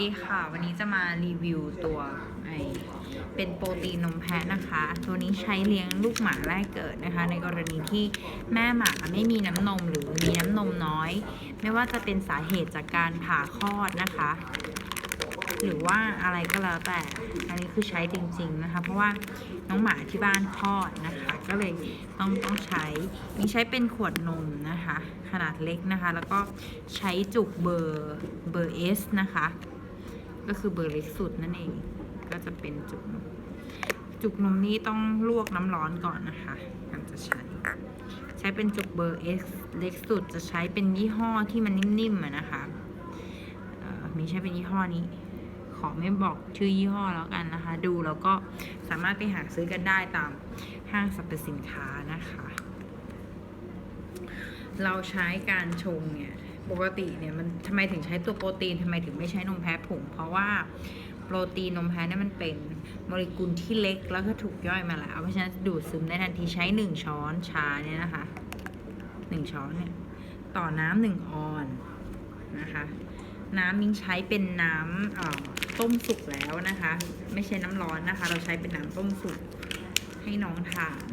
ดีค่ะ วันนี้จะมารีวิวตัวไอเป็นโปรตีนนมแพะนะคะ ตัวนี้ใช้เลี้ยงลูกหมาแรกเกิดนะคะ ในกรณีที่แม่หมาไม่มีน้ำนมหรือมีน้ำนมน้อย ไม่ว่าจะเป็นสาเหตุจากการผ่าคลอดนะคะ หรือว่าอะไรก็แล้วแต่ อันนี้คือใช้จริงๆนะคะ เพราะว่าน้องหมาที่บ้านคลอดนะคะ ก็เลยต้องต้องใช้นี่ใช้เป็นขวดนมนะคะ ขนาดเล็กนะคะ แล้วก็ใช้จุกเบอร์เบอร์เอสนะคะ ก็คือเบอร์เล็กสุดนั่นเอง ก็จะเป็นจุกนมจุกนมนี้ต้องลวกน้ำร้อนก่อนนะคะก่อนจะใช้ ใช้เป็นจุกเบอร์ X เล็กสุดจะใช้เป็นยี่ห้อที่มันนิ่มๆนะคะมีใช้เป็นยี่ห้อนี้ ขอไม่บอกชื่อยี่ห้อแล้วกันนะคะ ดูแล้วก็สามารถไปหาซื้อกันได้ตามห้างสรรพสินค้านะคะ เราใช้การชงเนี่ย ปกติเนี่ยมันทำไมถึงใช้ตัวโปรตีนทำไมถึงไม่ใช้นมแพะผงเพราะว่าโปรตีนนมแพะเนี่ยมันเป็นโมเลกุลที่เล็กแล้วก็ถูกย่อยมาแล้ว เพราะฉะนั้นดูดซึมได้ทันทีใช้หนึ่งช้อนชาเนี่ยนะคะหนึ่งช้อนเนี่ยต่อน้ำหนึ่งออนนะคะน้ำมิ้งใช้เป็นน้ำต้มสุกแล้วนะคะ ไม่ใช่น้ำร้อนนะคะ เราใช้เป็นน้ำต้มสุกให้น้องทาน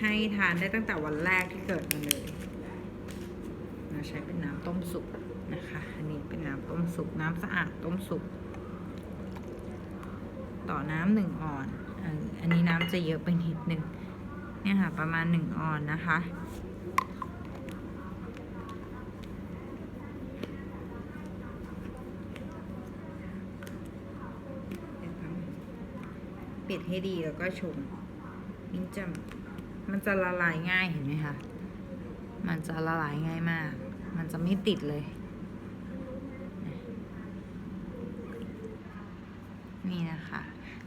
ให้ทานได้ตั้งแต่วันแรกที่เกิดมาเลย ใช้เป็นน้ำต้มสุกนะคะ อันนี้เป็นน้ำต้มสุก น้ำสะอาดต้มสุก ต่อน้ำหนึ่งออน อันนี้น้ำจะเยอะไปนิดนึงเนี่ยค่ะ ประมาณหนึ่งออนนะคะปิดให้ดีแล้วก็ชงมิ้นจะมันจะละลายง่ายเห็นไหมคะ มันจะละลายง่ายมาก มันจะไม่ติดเลย นี่นะคะ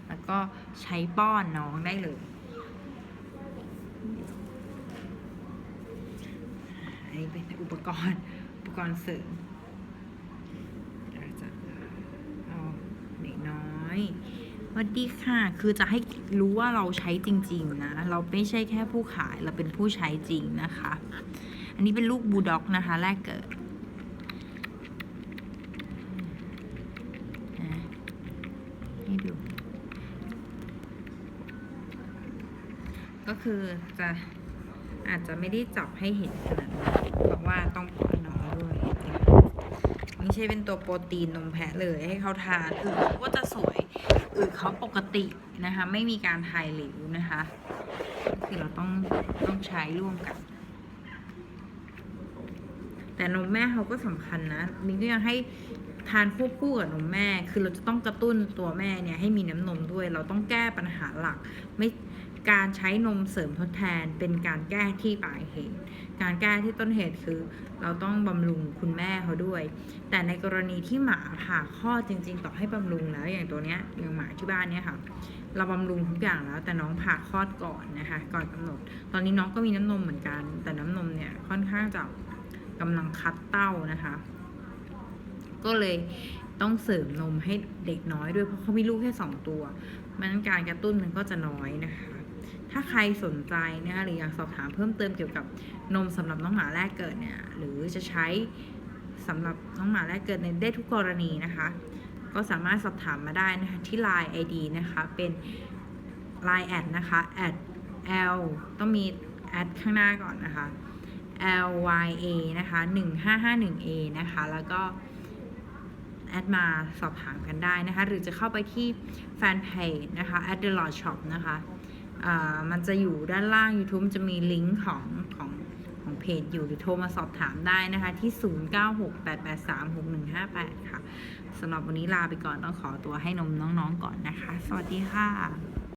แล้วก็ใช้ป้อนน้องได้เลย อันนี้เป็นอุปกรณ์อุปกรณ์เสริมเราจะเอาเด็กน้อยสวัสดีค่ะ คือจะให้รู้ว่าเราใช้จริง ๆ นะ เราไม่ใช่แค่ผู้ขาย เราเป็นผู้ใช้จริงนะคะ อันนี้เป็นลูกบูลด็อกนะคะ แรกเกิดอะให้ดู ก็คือจะอาจจะไม่ได้จับให้เห็นขนาดนั้นเพราะว่าต้องป้อนน้องด้วยไม่ใช่เป็นตัวโปรตีนนมแพะเลยให้เขาทานอือเขาก็จะสวยอือเขาปกตินะคะ ไม่มีการถ่ายหลวนะคะคือเราต้องต้องใช้ร่วมกัน แต่นมแม่เขาก็สำคัญนะมิ้นก็ยังให้ทานควบคู่กับนมแม่ คือเราจะต้องกระตุ้นตัวแม่เนี่ยให้มีน้ำนมด้วย เราต้องแก้ปัญหาหลัก ไม่การใช้นมเสริมทดแทน เป็นการแก้ที่ปลายเหตุ การแก้ที่ต้นเหตุคือ เราต้องบำรุงคุณแม่เขาด้วย แต่ในกรณีที่หมาผ่าคลอดจริง ๆ ต่อให้บำรุงแล้วอย่างตัวเนี้ยอย่างหมาที่บ้านเนี่ยค่ะเราบำรุงทุกอย่างแล้ว แต่น้องผ่าคลอดก่อนนะคะ ก่อนกำหนด ตอนนี้น้องก็มีน้ำนมเหมือนกัน แต่น้ำนมเนี่ยค่อนข้างจะ กำลังคัดเต้านะคะ ก็เลยต้องเสริมนมให้เด็กน้อยด้วยเพราะเขามีลูกแค่สองตัวมันการกระตุ้นมันก็จะน้อยนะคะ ถ้าใครสนใจนะคะหรืออยากสอบถามเพิ่มเติมเกี่ยวกับนมสำหรับน้องหมาแรกเกิดเนี่ย หรือจะใช้สำหรับน้องหมาแรกเกิดในได้ทุกกรณีนะคะ ก็สามารถสอบถามมาได้นะคะที่ Line ID นะคะเป็น Line แอดนะคะแอด L ต้องมีแอดข้างหน้าก่อนนะคะ L Y A นะคะ 1551 A นะคะ แล้วก็แอดมาสอบถามกันได้นะคะ หรือจะเข้าไปที่แฟนเพจนะคะ at the lord shop นะคะอ่ามันจะอยู่ด้านล่าง YouTube จะมีลิงก์ของของของเพจอยู่หรือโทรมาสอบถามได้นะคะ ที่ 0968836158 ค่ะสำหรับวันนี้ลาไปก่อนต้องขอตัวให้นมน้องๆก่อนนะคะ สวัสดีค่ะ